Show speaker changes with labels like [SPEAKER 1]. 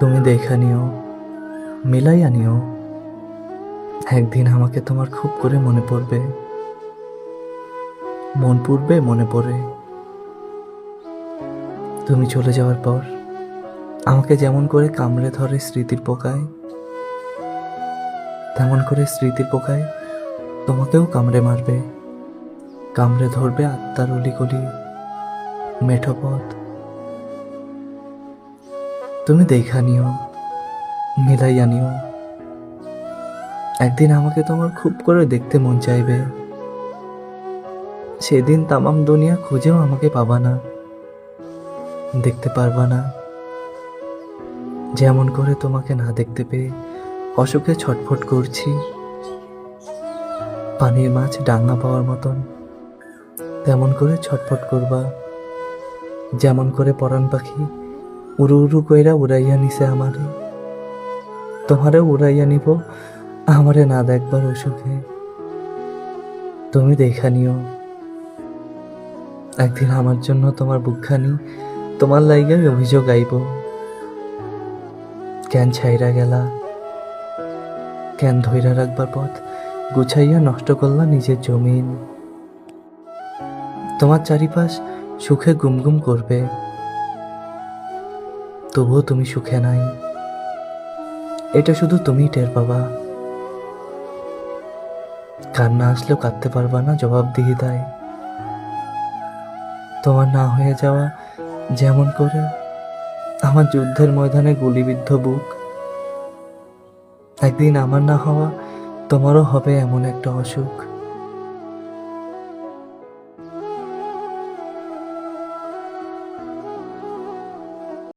[SPEAKER 1] তুমি দেখা নিও, মিলাইয়া নিও। একদিন আমাকে তোমার খুব করে মনে পড়বে। মন পড়বে মনে পড়ে। তুমি চলে যাওয়ার পর আমাকে যেমন করে কামড়ে ধরে স্মৃতির পোকায়, তেমন করে স্মৃতির পোকায় তোমাকেও কামড়ে মারবে। কামড়ে ধরবে আত্মার অলিগলি, মেঠো পথ। তুমি দেখা নিও, মিলাইয়া নিও। একদিন আমাকে তোমার খুব করে দেখতে মন চাইবে। সেদিন তামাম দুনিয়া খুঁজেও আমাকে পাবা না, দেখতে পারবা না। যেমন করে তোমাকে না দেখতে পেয়ে অসুখে ছটফট করছি। পানির মাছ ডাঙ্গা পাওয়ার মতন, তেমন করে ছটফট করবা। যেমন করে পরাণ পাখি উড়ু উড়ু কইরা উড়াইয়া নিছে আমারে তোমারে উড়াইয়া নিব আমারে না দেখবার অসুখে। তুমি দেখা নিও। একদিন আমার জন্য তোমার বুকখানি তোমার লাইগাই অভিযোগ আইব। কেন ছাইরা গেলা, কেন ধইরা রাখবার পথ গুছাইয়া নষ্ট করলা নিজের জমিন। তোমার চারিপাশ সুখে গুমগুম করবে তবুও তুমি সুখে নাই। এটা শুধু তুমিই টের পাবা। কান্না আসলেও কাঁদতে পারবা না জবাবদিহি দেয় তোমার না হয়ে যাওয়া যেমন করে আমার যুদ্ধের ময়দানে গুলিবিদ্ধ বুক। একদিন আমার না হওয়া তোমারও হবে এমন একটা অসুখ।